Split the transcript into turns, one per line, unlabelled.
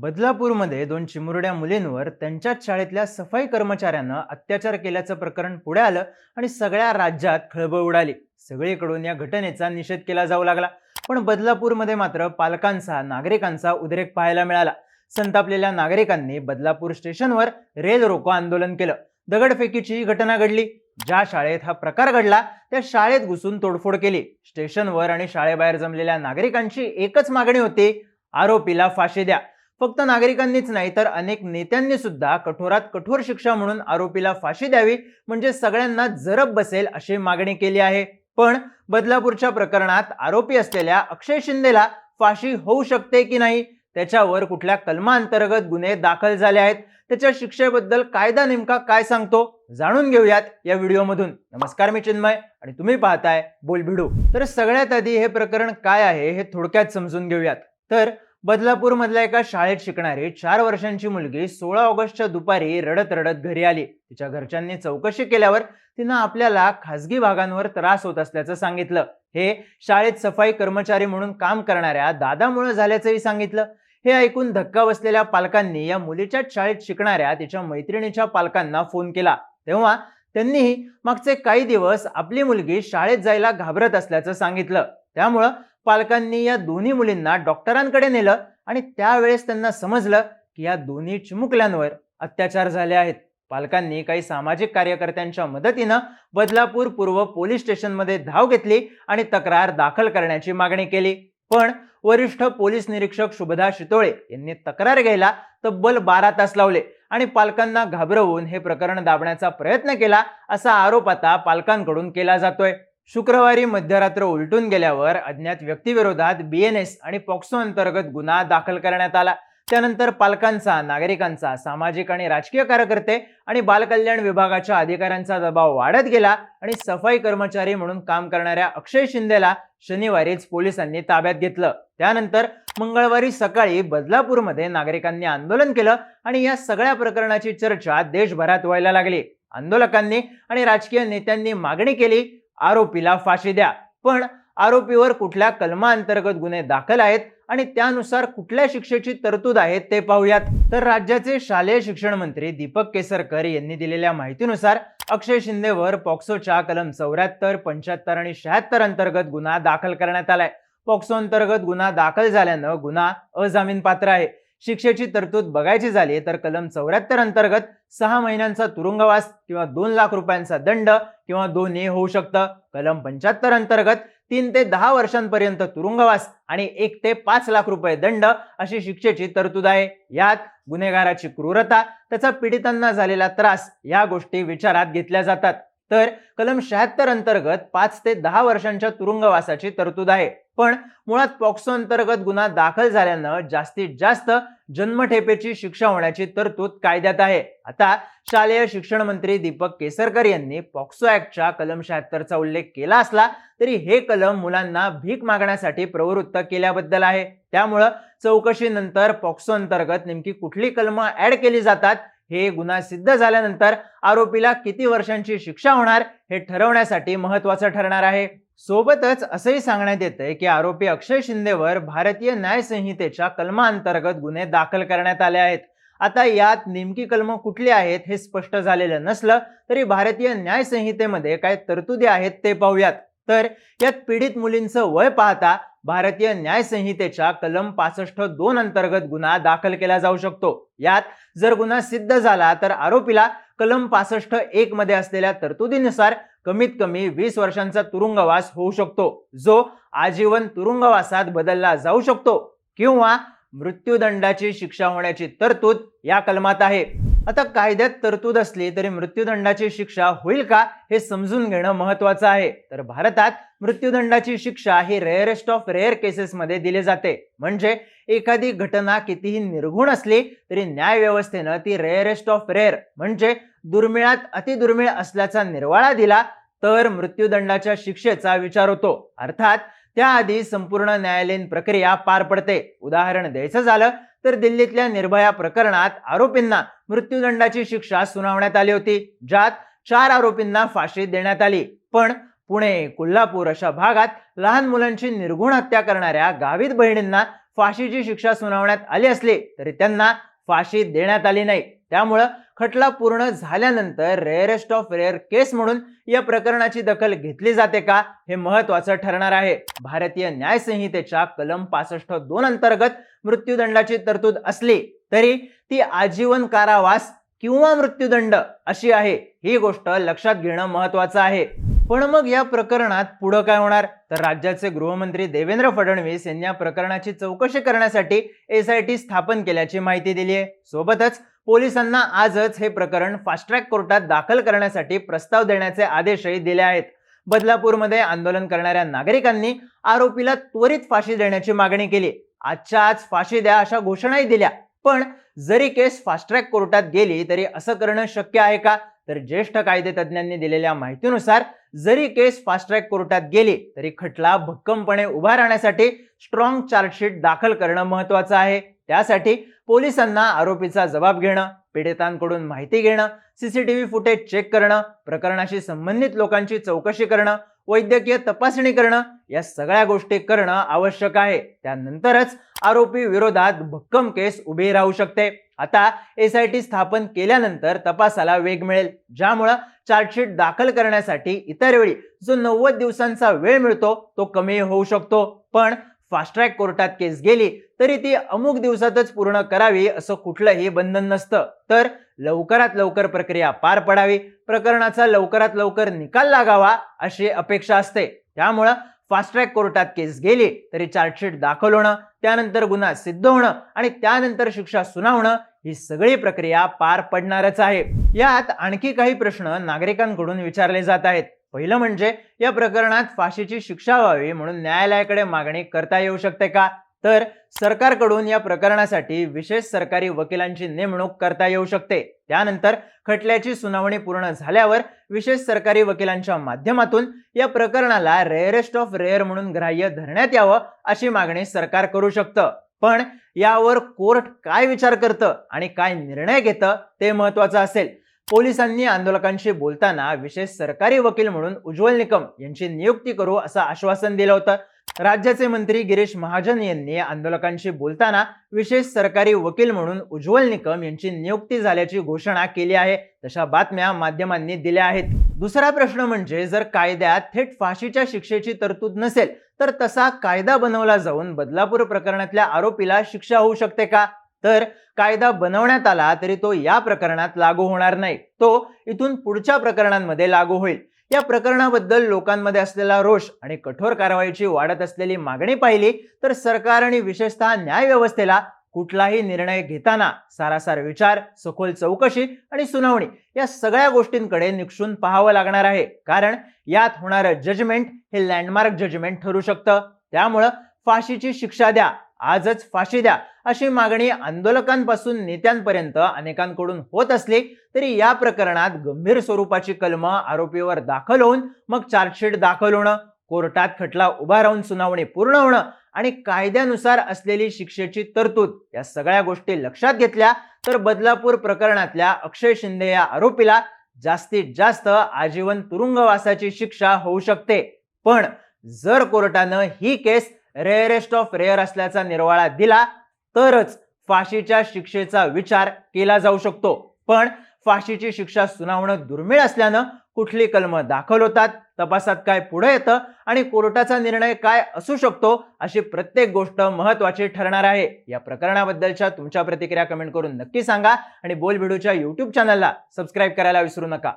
बदलापूरमध्ये दोन चिमुरड्या मुलींवर त्यांच्याच शाळेतल्या सफाई कर्मचाऱ्यानं अत्याचार केल्याचं प्रकरण पुढे आलं आणि सगळ्या राज्यात खळबळ उडाली. सगळीकडून या घटनेचा निषेध केला जाऊ लागला. पण बदलापूरमध्ये मात्र पालकांचा नागरिकांचा उद्रेक पाहायला मिळाला. संतापलेल्या नागरिकांनी बदलापूर स्टेशनवर रेल रोको आंदोलन केलं. दगडफेकीची ही घटना घडली. ज्या शाळेत हा प्रकार घडला त्या शाळेत घुसून तोडफोड केली. स्टेशनवर आणि शाळेबाहेर जमलेल्या नागरिकांची एकच मागणी होती आरोपीला फाशी द्या. फक्त नागरिकांनीच नाही तर अनेक नेत्यांनी सुद्धा कठोरात कठोर शिक्षा म्हणून आरोपीला फाशी द्यावी म्हणजे सगळ्यांना जरब बसेल अशी मागणी केली आहे. पण बदलापूरच्या प्रकरणात आरोपी असलेल्या अक्षय शिंदेला फाशी होऊ शकते की नाही? त्याच्यावर कुठल्या कलमांतर्गत गुन्हे दाखल झाले आहेत? त्याच्या शिक्षेबद्दल कायदा नेमका काय सांगतो? जाणून घेऊयात या व्हिडिओमधून. नमस्कार मी चिन्मय आणि तुम्ही पाहताय बोलभिडू तर सगळ्यात आधी हे प्रकरण काय आहे हे थोडक्यात समजून घेऊयात. तर बदलापूर मधल्या एका शाळेत शिकणारी चार वर्षांची मुलगी सोळा ऑगस्टच्या दुपारी रडत रडत घरी आली. तिच्या घरच्यांनी चौकशी केल्यावर तिनं आपल्याला खासगी भागांवर त्रास होत असल्याचं सांगितलं. हे शाळेत सफाई कर्मचारी म्हणून काम करणाऱ्या दादामुळे झाल्याचंही सांगितलं. हे ऐकून धक्का बसलेल्या पालकांनी या मुलीच्याच शाळेत शिकणाऱ्या तिच्या मैत्रिणीच्या पालकांना फोन केला. तेव्हा त्यांनीही मागचे काही दिवस आपली मुलगी शाळेत जायला घाबरत असल्याचं सांगितलं. त्यामुळं पालकांनी या दोन्ही मुलींना डॉक्टरांकडे नेलं आणि त्यावेळेस त्यांना समजलं की या दोन्ही चिमुकल्यांवर अत्याचार झाले आहेत. पालकांनी काही सामाजिक कार्यकर्त्यांच्या मदतीनं बदलापूर पूर्व पोलीस स्टेशनमध्ये धाव घेतली आणि तक्रार दाखल करण्याची मागणी केली. पण वरिष्ठ पोलीस निरीक्षक शुभदा शितोळे यांनी तक्रार घ्यायला तब्बल बारा तास लावले आणि पालकांना घाबरवून हे प्रकरण दाबण्याचा प्रयत्न केला असा आरोप आता पालकांकडून केला जातोय. शुक्रवारी मध्यरात्र उलटून गेल्यावर अज्ञात व्यक्तीविरोधात बीएनएस आणि पॉक्सो अंतर्गत गुन्हा दाखल करण्यात आला. त्यानंतर पालकांचा नागरिकांचा सामाजिक आणि राजकीय कार्यकर्ते आणि बालकल्याण विभागाच्या अधिकाऱ्यांचा दबाव वाढत गेला आणि सफाई कर्मचारी म्हणून काम करणाऱ्या अक्षय शिंदेला शनिवारीच पोलिसांनी ताब्यात घेतलं. त्यानंतर मंगळवारी सकाळी बदलापूरमध्ये नागरिकांनी आंदोलन केलं आणि या सगळ्या प्रकरणाची चर्चा देशभरात व्हायला लागली. आंदोलकांनी आणि राजकीय नेत्यांनी मागणी केली आरोपीला फाशी द्या. पण आरोपीवर कुठल्या कलमाअंतर्गत गुन्हे दाखल आहेत आणि त्यानुसार कुठल्या शिक्षेची तरतूद आहे ते पाहूयात. तर राज्याचे शालेय शिक्षण मंत्री दीपक केसरकर यांनी दिलेल्या माहितीनुसार अक्षय शिंदेवर पॉक्सोच्या कलम चौऱ्याहत्तर पंच्याहत्तर आणि शहात्तर अंतर्गत गुन्हा दाखल करण्यात आलाय. पॉक्सो अंतर्गत गुन्हा दाखल झाल्यानं गुन्हा अजामीन पात्र आहे. शिक्षेची तरतूद बघायची झाली तर कलम चौऱ्याहत्तर अंतर्गत सहा महिन्यांचा तुरुंगवास किंवा दोन लाख रुपयांचा दंड किंवा दोन्ही होऊ शकतं. कलम पंच्याहत्तर अंतर्गत तीन ते दहा वर्षांपर्यंत तुरुंगवास आणि एक ते पाच लाख रुपये दंड अशी शिक्षेची तरतूद आहे. यात गुन्हेगाराची क्रूरता त्याचा पीडितांना झालेला त्रास या गोष्टी विचारात घेतल्या जातात. तर कलम शहात्तर अंतर्गत पाच ते दहा वर्षांच्या तुरुंगवासाची तरतूद आहे. पण मुळात पॉक्सो अंतर्गत गुन्हा दाखल झाल्यानं जास्तीत जास्त जन्मठेपेची शिक्षा होण्याची तरतूद कायद्यात आहे. आता शालेय शिक्षण मंत्री दीपक केसरकर यांनी पॉक्सो ऍक्टच्या कलम शहात्तरचा उल्लेख केला असला तरी हे कलम मुलांना भीक मागण्यासाठी प्रवृत्त केल्याबद्दल आहे. त्यामुळं चौकशीनंतर पॉक्सो अंतर्गत नेमकी कुठली कलमं ऍड केली जातात हे गुन्हा सिद्ध झाल्यानंतर आरोपीला किती वर्षांची शिक्षा होणार हे ठरवण्यासाठी महत्वाचं ठरणार आहे. सोबतच असंही सांगण्यात येतंय की आरोपी अक्षय शिंदेवर भारतीय न्यायसंहितेच्या संहितेच्या गुन्हे दाखल करण्यात आले आहेत. आता यात नेमकी कलमं कुठली आहेत हे स्पष्ट झालेलं नसलं तरी भारतीय न्यायसंहितेमध्ये काय तरतुदी आहेत ते पाहूयात. तर यात पीडित मुलींचं वय पाहता भारतीय न्याय संहितेच्या कलम पासष्ट दोन अंतर्गत गुन्हा दाखल केला जाऊ शकतो. यात जर गुन्हा सिद्ध झाला तर आरोपीला कलम पासष्ट एक मध्ये असलेल्या तरतुदीनुसार कमीत कमी वीस वर्षांचा तुरुंगवास होऊ शकतो जो आजीवन तुरुंगवासात बदलला जाऊ शकतो किंवा मृत्यूदंडाची शिक्षा होण्याची तरतूद या कलमात आहे. आता कायद्यात तरतूद असली तरी मृत्यूदंडाची शिक्षा होईल का हे समजून घेणं महत्वाचं आहे. तर भारतात मृत्यूदंडाची शिक्षा ही रेअरेस्ट ऑफ रेअर केसेसमध्ये दिली जाते. म्हणजे एखादी घटना कितीही निर्गुण असली तरी न्याय व्यवस्थेनं ती रेअरेस्ट ऑफ रेअर म्हणजे दुर्मिळात अतिदुर्मिळ असल्याचा निर्वाळा दिला तर मृत्यूदंडाच्या शिक्षेचा विचार होतो. अर्थात त्याआधी संपूर्ण न्यायालयीन प्रक्रिया पार पडते. उदाहरण द्यायचं झालं तर दिल्लीतल्या निर्भया प्रकरणात आरोपींना मृत्यूदंडाची शिक्षा सुनावण्यात आली होती ज्यात चार आरोपींना फाशी देण्यात आली. पण पुणे कोल्हापूर अशा भागात लहान मुलांची निर्गुण हत्या करणाऱ्या गावित बहिणींना फाशीची शिक्षा सुनावण्यात आली असली तरी त्यांना फाशी देण्यात आली नाही. त्यामुळं खटला पूर्ण झाल्यानंतर रेअरेस्ट ऑफ रेअर केस म्हणून या प्रकरणाची दखल घेतली जाते का हे महत्वाचं ठरणार आहे. भारतीय न्यायसंहितेच्या कलम पासष्ट दोन अंतर्गत मृत्यूदंडाची तरतूद असली तरी ती आजीवन कारावास किंवा मृत्यूदंड अशी आहे ही गोष्ट लक्षात घेणं महत्वाचं आहे. पण मग या प्रकरणात पुढं काय होणार? तर राज्याचे गृहमंत्री देवेंद्र फडणवीस यांनी या प्रकरणाची चौकशी करण्यासाठी एस आय टी स्थापन केल्याची माहिती दिली आहे सोबतच पोलिसांना आजच हे प्रकरण फास्ट ट्रॅक कोर्टात दाखल करण्यासाठी प्रस्ताव देण्याचे आदेशही दिले आहेत. बदलापूरमध्ये आंदोलन करणाऱ्या नागरिकांनी आरोपीला त्वरित फाशी देण्याची मागणी केली. आजच्या आज फाशी द्या अशा घोषणाही दिल्या. पण जरी केस फास्ट ट्रॅक कोर्टात गेली तरी असं करणं शक्य आहे का? तर ज्येष्ठ कायदे तज्ज्ञांनी दिलेल्या माहितीनुसार जरी केस फास्ट ट्रॅक कोर्टात गेली तरी खटला भक्कमपणे उभा राहण्यासाठी स्ट्रॉंग चार्जशीट दाखल करणं महत्वाचं आहे. त्यासाठी पोलिसांना आरोपीचा जबाब घेणं पीडितांकडून माहिती घेणं सीसीटीव्ही फुटेज चेक करणं प्रकरणाशी संबंधित लोकांची चौकशी करणं वैद्यकीय तपासणी करणं या सगळ्या गोष्टी करणं आवश्यक आहे. त्यानंतरच आरोपी विरोधात भक्कम केस उभी राहू शकते. आता एस आय टी स्थापन केल्यानंतर तपासाला वेग मिळेल. ज्यामुळं चार्जशीट दाखल करण्यासाठी इतर वेळी जो नव्वद दिवसांचा वेळ मिळतो तो कमी होऊ शकतो. पण फास्ट ट्रॅक कोर्टात केस गेली तरी ती अमुक दिवसातच पूर्ण करावी असं कुठलंही बंधन नसतं. तर लवकरात लवकर प्रक्रिया पार पडावी प्रकरणाचा लवकरात लवकर निकाल लागावा अशी अपेक्षा असते. त्यामुळं फास्ट ट्रॅक कोर्टात केस गेली तरी चार्जशीट दाखल होणं त्यानंतर गुन्हा सिद्ध होणं आणि त्यानंतर शिक्षा सुनावणं ही सगळी प्रक्रिया पार पडणारच आहे. यात आणखी काही प्रश्न नागरिकांकडून विचारले जात आहेत. पहिलं म्हणजे या प्रकरणात फाशीची शिक्षा व्हावी म्हणून न्यायालयाकडे मागणी करता येऊ शकते का? तर सरकारकडून या प्रकरणासाठी विशेष सरकारी वकिलांची नेमणूक करता येऊ शकते. त्यानंतर खटल्याची सुनावणी पूर्ण झाल्यावर विशेष सरकारी वकिलांच्या माध्यमातून या प्रकरणाला रेअरेस्ट ऑफ रेअर म्हणून ग्राह्य धरण्यात यावं अशी मागणी सरकार करू शकतं. पण यावर कोर्ट काय विचार करतं आणि काय निर्णय घेतं ते महत्वाचं असेल. पोलिसांनी आंदोलकांशी बोलताना विशेष सरकारी वकील म्हणून उज्ज्वल निकम यांची नियुक्ती करू असं आश्वासन दिलं होतं. राज्याचे मंत्री गिरीश महाजन यांनी आंदोलकांशी बोलताना विशेष सरकारी वकील म्हणून उज्ज्वल निकम यांची नियुक्ती झाल्याची घोषणा केली आहे. तशा बातम्या माध्यमांनी दिल्या आहेत. दुसरा प्रश्न म्हणजे जर कायद्यात थेट फाशीच्या शिक्षेची तरतूद नसेल तर तसा कायदा बनवला जाऊन बदलापूर प्रकरणातल्या आरोपीला शिक्षा होऊ शकते का? तर कायदा बनवण्यात आला तरी तो या प्रकरणात लागू होणार नाही. तो इथून पुढच्या प्रकरणांमध्ये लागू होईल. या प्रकरणाबद्दल लोकांमध्ये असलेला रोष आणि कठोर कारवाईची वाढत असलेली मागणी पाहिली तर सरकार आणि विशेषतः न्यायव्यवस्थेला कुठलाही निर्णय घेताना सारासार विचार सखोल चौकशी आणि सुनावणी या सगळ्या गोष्टींकडे निक्षून पाहावं लागणार आहे. कारण यात होणारं जजमेंट हे लँडमार्क जजमेंट ठरू शकतं. त्यामुळं फाशीची शिक्षा द्या आजच फाशी द्या अशी मागणी आंदोलकांपासून नेत्यांपर्यंत अनेकांकडून होत असली तरी या प्रकरणात गंभीर स्वरूपाची कलम आरोपीवर दाखल होऊन मग चार्जशीट दाखल होणं कोर्टात खटला उभा राहून सुनावणी पूर्ण होणं आणि कायद्यानुसार असलेली शिक्षेची तरतूद या सगळ्या गोष्टी लक्षात घेतल्या तर बदलापूर प्रकरणातल्या अक्षय शिंदे या आरोपीला जास्तीत जास्त आजीवन तुरुंगवासाची शिक्षा होऊ शकते. पण जर कोर्टानं ही केस रेअरेस्ट ऑफ रेअर असल्याचा निर्वाळा दिला तरच फाशीच्या शिक्षेचा विचार केला जाऊ शकतो. पण फाशीची शिक्षा सुनावणं दुर्मिळ असल्यानं कुठली कलम दाखल होतात तपासात काय पुढे येतं आणि कोर्टाचा निर्णय काय असू शकतो अशी प्रत्येक गोष्ट महत्वाची ठरणार आहे. या प्रकरणाबद्दलच्या तुमच्या प्रतिक्रिया कमेंट करून नक्की सांगा आणि बोल व्हिडिओच्या युट्यूब चॅनलला सबस्क्राईब करायला विसरू नका.